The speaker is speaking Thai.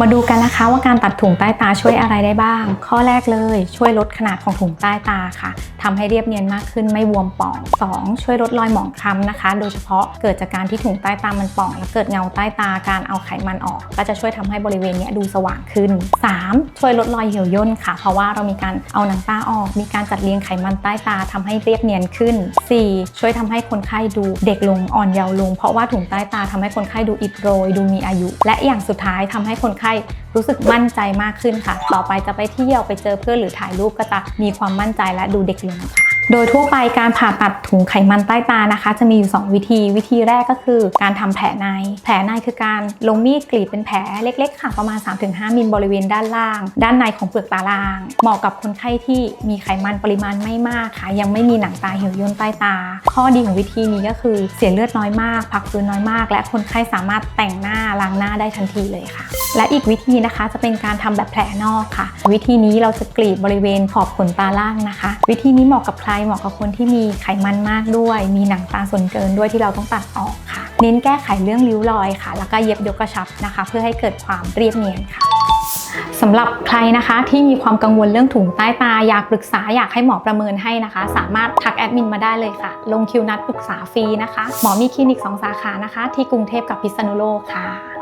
มาดูกันนะคะว่าการตัดถุงใต้ตาช่วยอะไรได้บ้าง ข้อแรกเลยช่วยลดขนาดของถุงใต้ตาค่ะทำให้เรียบเนียนมากขึ้นไม่บวมป่อง 2. ช่วยลดรอยหมองคล้ำนะคะ โดยเฉพาะเกิดจากการที่ถุงใต้ตามันป่อง และเกิดเงาใต้ตาการเอาไขมันออก ก็จะช่วยทำให้บริเวณนี้ดูสว่างขึ้น 3. ช่วยลดรอยเหี่ยวย่นค่ะ เพราะว่าเรามีการเอาหนังตาออก มีการจัดเรียงไขมันใต้ตาทำให้เรียบเนียนขึ้น 4. ช่วยทำให้คนไข้ดูเด็กลงอ่อนเยาว์ลง เพราะว่าถุงใต้ตาทำให้คนไข้ดูอิดโรย ดูมีอายุ และอย่างสุดท้ายทำให้คนไข้ รู้สึกมั่นใจมากขึ้นค่ะ ต่อไปจะไปเที่ยวไปเจอเพื่อนหรือถ่ายรูปก็จะมีความมั่นใจและดูเด็กลงค่ะโดยทั่วไปการผ่าตัดถุงไขมันใต้ตานะคะ จะมีอยู่ 2 วิธี วิธีแรกก็คือการทำแผลใน แผลในคือการลงมีดกรีดเป็นแผลเล็กๆค่ะประมาณ 3-5 มิลบริเวณด้านล่าง ด้านในของเปลือกตาล่าง เหมาะกับคนไข้ที่มีไขมันปริมาณไม่มากค่ะ ยังไม่มีหนังตาเหี่ยวย่นใต้ตา ข้อดีของวิธีนี้ก็คือเสียเลือดน้อยมาก พักฟื้นน้อยมาก และคนไข้สามารถแต่งหน้าล้างหน้าได้ทันทีเลยค่ะ และอีกวิธีนะคะ จะเป็นการทำแบบแผลนอกค่ะ วิธีนี้เราจะกรีดบริเวณขอบขนตาล่างนะคะ วิธีนี้เหมาะกับใครเหมาะกับคนที่มีไขมันมากด้วย มีหนังตาส่วนเกินด้วยที่เราต้องตัดออกค่ะ เน้นแก้ไขเรื่องริ้วรอยค่ะ แล้วก็เย็บยกกระชับนะคะ เพื่อให้เกิดความเรียบเนียนค่ะสำหรับใครนะคะที่มีความกังวลเรื่องถุงใต้ตาอยากปรึกษาอยากให้หมอประเมินให้นะคะ สามารถทักแอดมินมาได้เลยค่ะ ลงคิวนัดปรึกษาฟรีนะคะ หมอมีคลินิก 2 สาขานะคะ ที่กรุงเทพกับพิษณุโลกค่ะ